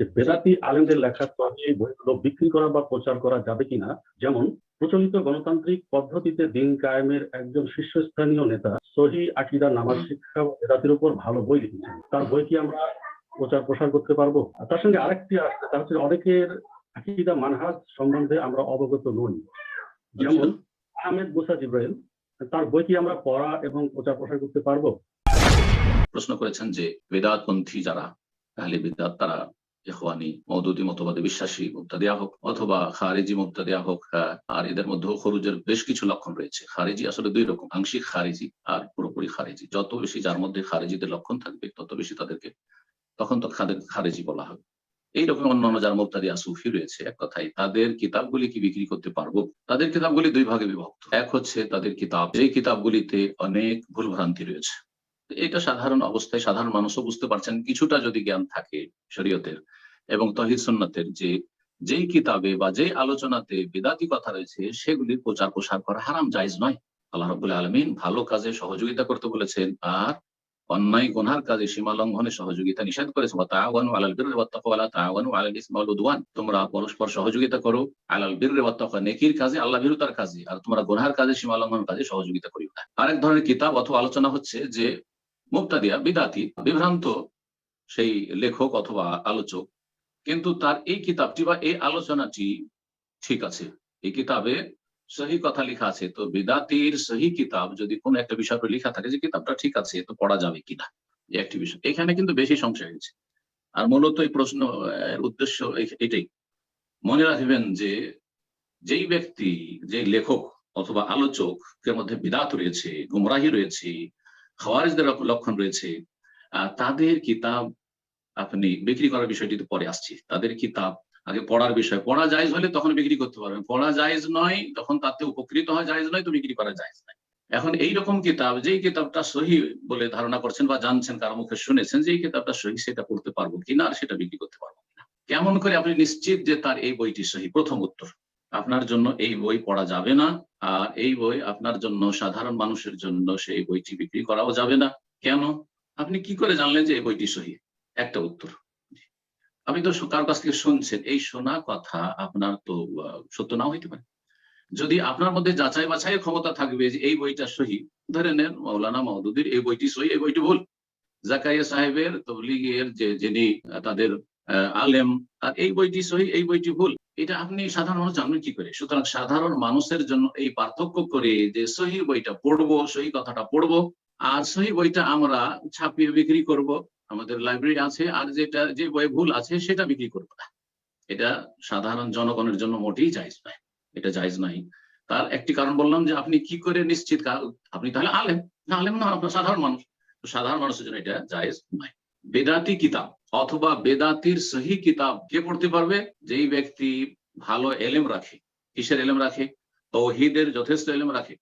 যে বেদাতি আলেমদের লেখা তবে এই বইগুলো বিক্রি করা বা প্রচার করা যাবে কিনা? যেমন, প্রচলিত গণতান্ত্রিক পদ্ধতিতে দিন কায়েমের একজন শীর্ষস্থানীয় নেতা সহি আকিদা নামাজ শিক্ষা বেদাতির উপর ভালো বই লিখেছেন। তার বই কি আমরা প্রচার প্রসার করতে পারব? তার সঙ্গে আরেকটি আসছে তার হচ্ছে অনেকের আকিদা মানহাজ সম্বন্ধে আমরা অবগত নই। যেমন, আহমেদ মুসা জিব্রাইল, তার বই কি আমরা পড়া এবং প্রচার প্রসার করতে পারব? প্রশ্ন করেছেন যে বেদাতপন্থী যারা তাহলে বেদাত তারা ইখওয়ানি মৌদুদি মতবাদে বিশ্বাসী মুক্তাদিয়া হোক অথবা খারেজি মুক্তাদিয়া হোক আর এদের মধ্যে খরুজের বেশ কিছু লক্ষণ রয়েছে। খারেজি আসলে দুই রকম, আংশিক খারেজি আর পুরোপুরি খারেজি। যত বেশি যার মধ্যে খারেজিদের লক্ষণ থাকবে, তত বেশি তাদেরকে তখন তো খারেজি বলা হবে। এইরকম অন্যান্য যারা মুক্তাদিয়া সুফি রয়েছে, এক কথায় তাদের কিতাবগুলি কি বিক্রি করতে পারব? তাদের কিতাবগুলি দুই ভাগে বিভক্ত। এক হচ্ছে তাদের কিতাব, যেই কিতাবগুলিতে অনেক ভুল ভ্রান্তি রয়েছে। এটা সাধারণ অবস্থায় সাধারণ মানুষও বুঝতে পারছেন, কিছুটা যদি জ্ঞান থাকে শরীয়তের এবং তহিদ সুন্নাতের যে, যেই কিতাবে বা যেই আলোচনাতে বেদাতি কথা রয়েছে, সেগুলির প্রচার প্রসার করা হারাম, জায়জ নয়। আল্লাহ রবুল আলমিন ভালো কাজে সহযোগিতা করতে বলেছেন, আর অন্যায় গুনহার কাজে সীমা লঙ্ঘনে সহযোগিতা নিষেধ করেছে। তাআওয়ানু আলাল বিররি ওয়াত তাকওয়া, ওয়ালা তাআওয়ানু আলাল ইসমি ওয়াল উদওয়ান। তোমরা পরস্পর সহযোগিতা করো, আলাল বিররি ওয়াত তাকওয়া, নেকির কাজে, আল্লাহ ভীরুতার কাজে, আর তোমরা গুনহার কাজে, সীমা লঙ্ঘন কাজে সহযোগিতা করিও না। আরেক ধরনের কিতাব অথবা আলোচনা হচ্ছে যে মুক্তাদিয়া, বিদাতি, বিভ্রান্ত সেই লেখক অথবা আলোচক। কিন্তু তার এই কিতাবটি বা এই আলোচনাটি ঠিক আছে। এই কিতাবে সহি কথা লেখা আছে। তো বিদাতির সহি কিতাব যদি কোনো একটা বিষয় উপর লেখা থাকে যে কিতাবটা ঠিক আছে তো পড়া যাবে কিনা? একটি বিষয়। এখানে কিন্তু বেশি সংশয় হয়েছে আর মূলত এই প্রশ্ন, এর উদ্দেশ্য এটাই। মনে রাখবেন যে যেই ব্যক্তি, যে লেখক অথবা আলোচকের মধ্যে বিদাত রয়েছে, গুমরাহি রয়েছে খাওয়ারিজদের লক্ষণ রয়েছে। তাদের কিতাব আপনি বিক্রি করার বিষয়টিতে পরে আসছি। তাদের কিতাব আগে পড়ার বিষয়। পড়া জায়েজ হলে তখন বিক্রি করতে পারবেন। পড়া জায়েজ নয়, তখন তাতে উপকৃত হয় জায়েজ নয়, তো বিক্রি করা জায়েজ নয়। এখন এই রকম কিতাব, যেই কিতাবটা সহি বলে ধারণা করছেন বা জানছেন, কারও মুখে শুনেছেন যে এই কিতাবটা সহি সেটা পড়তে পারব কিনা আর সেটা বিক্রি করতে পারব কিনা। কেমন করে আপনি নিশ্চিত যে তার এই বইটি সহি? প্রথম উত্তর। আপনার জন্য এই বই পড়া যাবে না, আর এই বই আপনার জন্য, সাধারণ মানুষের জন্য সেই বইটি বিক্রি করাও যাবে না। কেন? আপনি কি করে জানলেন যে এই বইটি সহি? একটা উত্তর। আপনি তো কার কাছ থেকে শুনছেন, এই শোনা কথা আপনার তো সত্য নাও হইতে পারে। যদি আপনার মধ্যে যাচাই বাছাইয়ের ক্ষমতা থাকবে যে এই বইটা সহি, ধরে নেন মৌলানা মহদুদির এই বইটি সহি, এই বইটি ভুল। জাকাইয়া সাহেবের তবলিগের যে, যিনি তাদের আলেম, আর এই বইটি সহি, এই বইটি ভুল। এটা আপনি সাধারণ মানুষ জানবেন কি করে? সুতরাং সাধারণ মানুষের জন্য এই পার্থক্য করে যে সহি বইটা পড়ব, সহি কথাটা পড়ব, আর সহি বইটা আমরা ছাপিয়ে বিক্রি করব, আমাদের লাইব্রেরি আছে, আর যেটা, যে বই ভুল আছে সেটা বিক্রি করব না। এটা সাধারণ জনগণের জন্য মোটেই জায়জ নাই এটা জায়জ নাই তার একটি কারণ বললাম যে আপনি কি করে নিশ্চিত আপনি তাহলে আলেম, না আলেম না আপনার সাধারণ মানুষ। সাধারণ মানুষের জন্য এটা জায়েজ নাই বেদাতি কিতাব অথবা বেদাতির সহি কিতাব কে পড়তে পারবে? যেই ব্যক্তি ভালো এলেম রাখে। কিসের এলেম রাখে? তৌহিদের যথেষ্ট এলেম রাখে।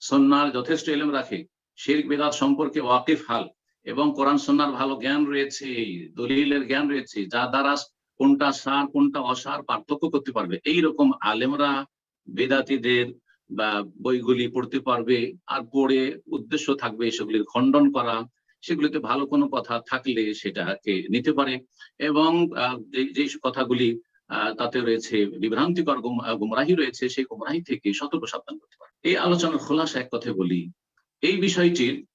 সন্ন্যার যথেষ্ট এলেম রাখে। শির বেদাত সম্পর্কে ওয়াকিফ হাল। এবং কোরআন, সন্ন্যার ভালো জ্ঞান রয়েছে, দলিলের জ্ঞান রয়েছে, যা দ্বারা কোনটা সার, কোনটা অসার পার্থক্য করতে পারবে। এই রকম আলেমরা বেদাতিদের বা বইগুলি পড়তে পারবে, আর পড়ে উদ্দেশ্য থাকবে সেগুলির খণ্ডন করা সেগুলিতে ভালো কোনো কথা থাকলে সেটাকে নিতে পারে। এবং যে- কথাগুলি তাতে রয়েছে বিভ্রান্তিকর গুমরাহি রয়েছে, সেই গুমরাহি থেকে সতর্ক সাবধান করতে পারে। এই আলোচনার খোলাসা এক কথা বলি, এই বিষয়টির,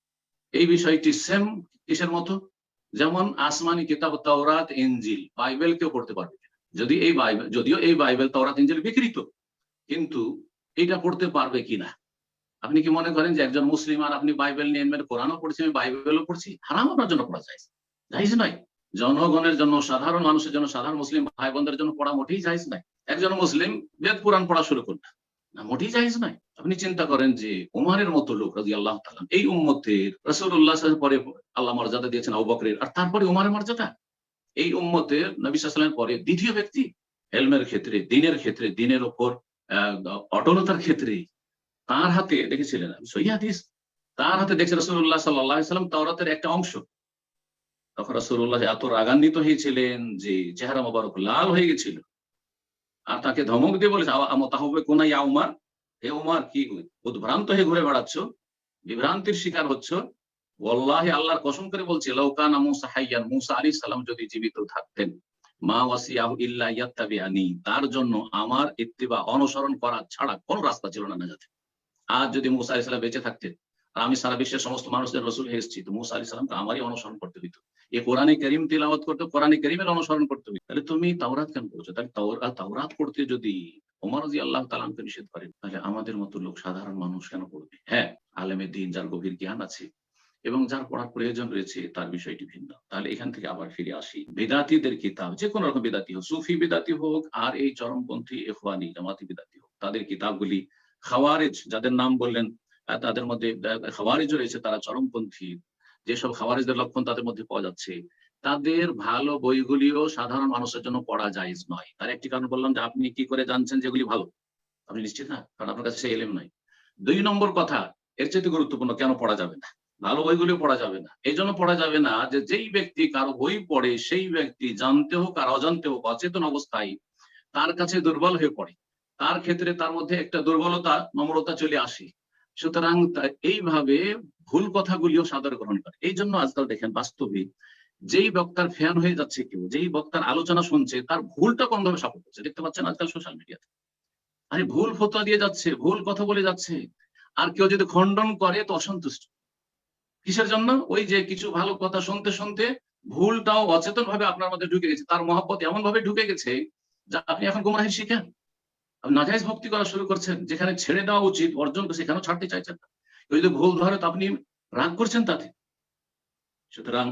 এই বিষয়টি সেম কিসের মতো? যেমন আসমানি কিতাব তাওরাত এঞ্জিল বাইবেল কেউ পড়তে পারবে যদি এই বাইবেল যদিও এই বাইবেল তাওরাত এঞ্জিল বিকৃত, কিন্তু এটা পড়তে পারবে কিনা? আপনি কি মনে করেন যে একজন মুসলিম আর আপনি বাইবেল নিয়ে নেবেন কোরআনও পড়ছি আমি বাইবেলও পড়ছি? হারাম আপনার জন্য পড়া যায়। জাইজ নয়। জনগণের জন্য সাধারণ মানুষের জন্য সাধারণ মুসলিম ভাই বোনদের জন্য পড়া মোটেই জাইজ নাই একজন মুসলিম বেদ পুরাণ পড়া শুরু করবে না মোটেই জাইজ নাই আপনি চিন্তা করেন যে উমারের মতো লোক রাজি আল্লাহ তাআলা এই উম্মতের রসুল্লাহ পরে আল্লাহ মর্যাদা দিয়েছেন আবু বকরের আর তারপরে উমারের মর্যাদা। এই উম্মতের নবী সাল্লামের পরে দ্বিতীয় ব্যক্তি এলমের ক্ষেত্রে দিনের ক্ষেত্রে দিনের ওপর আহ, অটলতার ক্ষেত্রে তার হাতে দেখেছিলেন হাদিস? তার হাতে দেখছে রসুল্লাহ সাল্লাম তাওরাতের একটা অংশ। তখন রসুল্লাহ এত রাগান্বিত হয়েছিলেন যে চেহারা মোবারক লাল হয়ে গেছিল। আর তাকে ধমক দিয়ে বলেছে তাহবে কোন উমার? হে উমার, কি উদ্ভ্রান্ত হয়ে ঘুরে বেড়াচ্ছ? বিভ্রান্তির শিকার হচ্ছ? ওল্লাহ আল্লাহর কসম করে বলছে লৌকানা মুসা আলী সাল্লাম যদি জীবিত থাকতেন, মা ওয়াসিয়াহু ইল্লা ইয়াত্তাবিআনি, তার জন্য আমার ইত্তিবা, অনুসরণ করা ছাড়া কোন রাস্তা ছিল না নাজাতে। আজ যদি মুসা আলাইহিস সালাম বেঁচে থাকতেন আর আমি সারা বিশ্বের সমস্ত মানুষদের রসুল হয়ে এসেছি, তো মুসা আলাইহিস সালামকে আমারই অনুসরণ করতে হইতো। এই কোরআনে করিম তিলাওয়াত করতে, কোরআনে করিমের অনুসরণ করতে হইতো। তাহলে তুমি তাওরাত কেন পড়ছো তাহলে তাওরাত পড়তে যদি ওমর রাজি আল্লাহ তালামকে নিষেধ করেন তাহলে আমাদের মতো লোক, সাধারণ মানুষ কেন পড়বে হ্যাঁ আলেমের দিন, যার গভীর জ্ঞান আছে এবং যার পড়ার প্রয়োজন রয়েছে, তার বিষয়টি ভিন্ন। তাহলে এখান থেকে আবার ফিরে আসি। বেদাতিদের কিতাব, যে কোনো রকম বেদাতি হোক, সুফি বেদাতি হোক, আর এই চরমপন্থী এখওয়ানি জামাতি বেদাতি হোক, তাদের কিতাবগুলি খাওয়ারেজ, যাদের নাম বললেন তাদের মধ্যে খাওয়ারেজও রয়েছে, তারা চরমপন্থী। যেসব খাওয়ারেজদের লক্ষণ তাদের মধ্যে পাওয়া যাচ্ছে, তাদের ভালো বইগুলিও সাধারণ মানুষের জন্য পড়া জায়েজ নয়। তার একটি কারণ বললাম যে, আপনি কি করে জানছেন যেগুলি ভালো? আপনি নিশ্চিত না? কারণ আপনার কাছে সেই এলেম নাই। দুই নম্বর কথা, এর চাইতে গুরুত্বপূর্ণ, কেন পড়া যাবে না? ভালো বইগুলো পড়া যাবে না। এই জন্য পড়া যাবে না যে, যেই ব্যক্তি কারও বই পড়ে, সেই ব্যক্তি জানতে হোক আর অজান্তে হোক, অচেতন অবস্থায় তার কাছে দুর্বল হয়ে পড়ে। তার ক্ষেত্রে তার মধ্যে একটা দুর্বলতা, নম্রতা চলে আসে। সুতরাং এইভাবে ভুল কথাগুলিও সাদর গ্রহণ করে। এই জন্য আজকাল দেখেন বাস্তবে যেই বক্তার ফ্যান হয়ে যাচ্ছে কেউ, যেই বক্তার আলোচনা শুনছে, তার ভুলটা কোন ভাবে সাপোর্ট করছে? দেখতে পাচ্ছেন আজকাল সোশ্যাল মিডিয়াতে আরে ভুল ফতোয়া দিয়ে যাচ্ছে, ভুল কথা বলে যাচ্ছে। আর কেউ যদি খণ্ডন করে তো অসন্তুষ্ট। কিসের জন্য? ওই যে কিছু ভালো কথা শুনতে শুনতে ভুলটাও অচেতন ভাবে আপনার মধ্যে ঢুকে গেছে। তার মহাব্বত এমন ভাবে ঢুকে গেছে যা আপনি এখন গুমরাহি শিখেন। নাজাইজ ভক্তি করা শুরু করছেন, যেখানে ছেড়ে দেওয়া উচিত, অর্জন সেখানেও ছাড়তে চাইছেন না। যদি ভুল ধরে তো আপনি রাগ করছেন তাতে। সুতরাং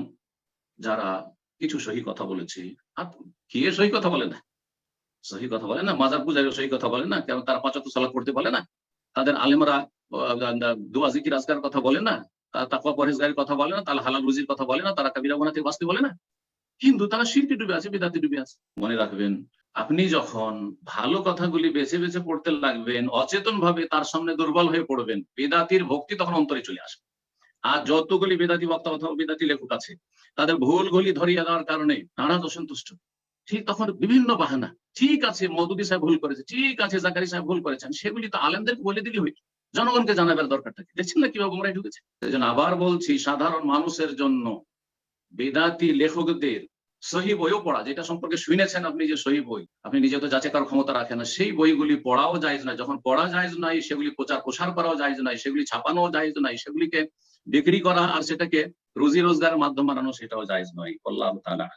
যারা, কিছু সহি কথা বলেছে আর কে সহি কথা বলে না? সহি কথা বলে না, মাজার পূজারীও সহি কথা বলে না কারণ তারা পাঁচক সালাদ করতে বলে না? তাদের আলেমরা দোয়া, জিকির আজকার কথা বলে না? তারা তাকওয়া, পরহেজগারের কথা বলে না? তারা হালাল রুজির কথা বলে না? তারা কাবিরা গুনাহ থেকে বাঁচতে বলে না? কিন্তু তারা শিরকে ডুবে আছে, বিদাতে ডুবে আছে। মনে রাখবেন আপনি যখন ভালো কথাগুলি বেছে বেছে পড়তে লাগবেন অচেতন ভাবে তার সামনে দুর্বল হয়ে পড়বেন, বেদাতির ভক্তি তখন অন্তরে চলে আসবে। আর যতগুলি বেদাতি বক্তা অথবা বেদাতি লেখক আছে, তাদের ভুলগুলি ধরিয়ে দেওয়ার কারণে তারা অসন্তুষ্ট ঠিক তখন বিভিন্ন বাহানা, ঠিক আছে মধুদি সাহেব ভুল করেছে, ঠিক আছে, জাকারি সাহেব ভুল করেছেন, সেগুলি তো আলেমদেরকে বলে দিলে হইতো। জনগণকে জানাবার দরকারটা কি দেখছেন না কীভাবে গুমরাই ঢুকেছে? আবার বলছি, সাধারণ মানুষের জন্য বেদাতি লেখকদের সহি বইও পড়া, যেটা সম্পর্কে শুনেছেন আপনি যে সহি বই, আপনি নিজে তো যাচাই করার ক্ষমতা রাখেন না, সেই বইগুলি পড়াও যায় না যখন পড়া যায় নাই সেগুলি প্রচার প্রসার করাও যায় নাই সেগুলি ছাপানো যায় নাই সেগুলিকে বিক্রি করা আর সেটাকে রুজি রোজগারের মাধ্যম বানানো, সেটাও যায় নয়। আল্লাহ তাআলা